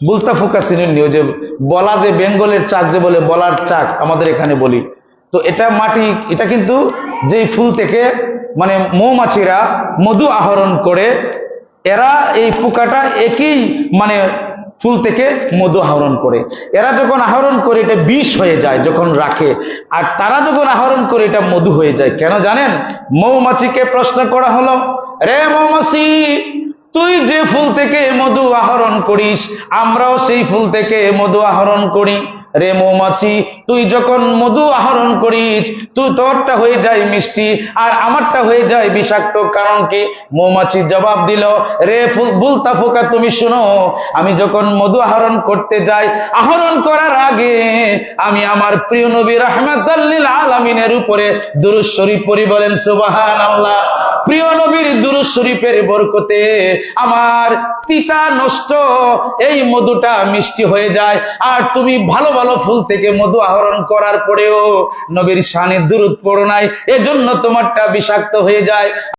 বুলতা ফুকা সিনিয় যে বলা যে বেঙ্গলের চাক যে বলে বলার চাক আমাদের এখানে বলি। তো এটা মাটি, এটা কিন্তু যেই ফুল থেকে মানে মৌমাছিরা মধু আহরণ করে, এরা এই পোকাটা একই মানে ফুল থেকে মধু আহরণ করে। এরা যখন আহরণ করে এটা বিষ হয়ে যায় যখন রাখে, আর তারা যখন আহরণ করে এটা মধু হয়ে যায়, কেন জানেন? মৌমাছিকে প্রশ্ন করা হলো, রে মৌমাছি তুই যে ফুল থেকে মধু আহরণ করিস, আমরাও সেই ফুল থেকে মধু আহরণ করি। রে মৌমাছি, তুই যখন মধু আহরণ করিস, তুই তোরটা হয়ে যায় মিষ্টি আর আমারটা হয়ে যায় বিষাক্ত। কারণ কি? মৌমাছি জবাব দিল, রে বুলতা ফোকা, তুমি শুনো, আমি যখন মধু আহরণ করতে যাই, আহরণ করার আগে আমি আমার প্রিয় নবী রহমাতাল্লিল আলমিনের উপরে দুরুজ শরীফ পড়ি বলেন সুবাহান আল্লাহ শরীফের বরকতে আমার তিতা নষ্ট, এই মধুটা মিষ্টি হয়ে যায়। আর তুমি ভালো ভালো ফুল থেকে মধু আহরণ করার পরেও নবীর শানে দূরত পড়ো নাই, এজন্য তোমারটা বিষাক্ত হয়ে যায়।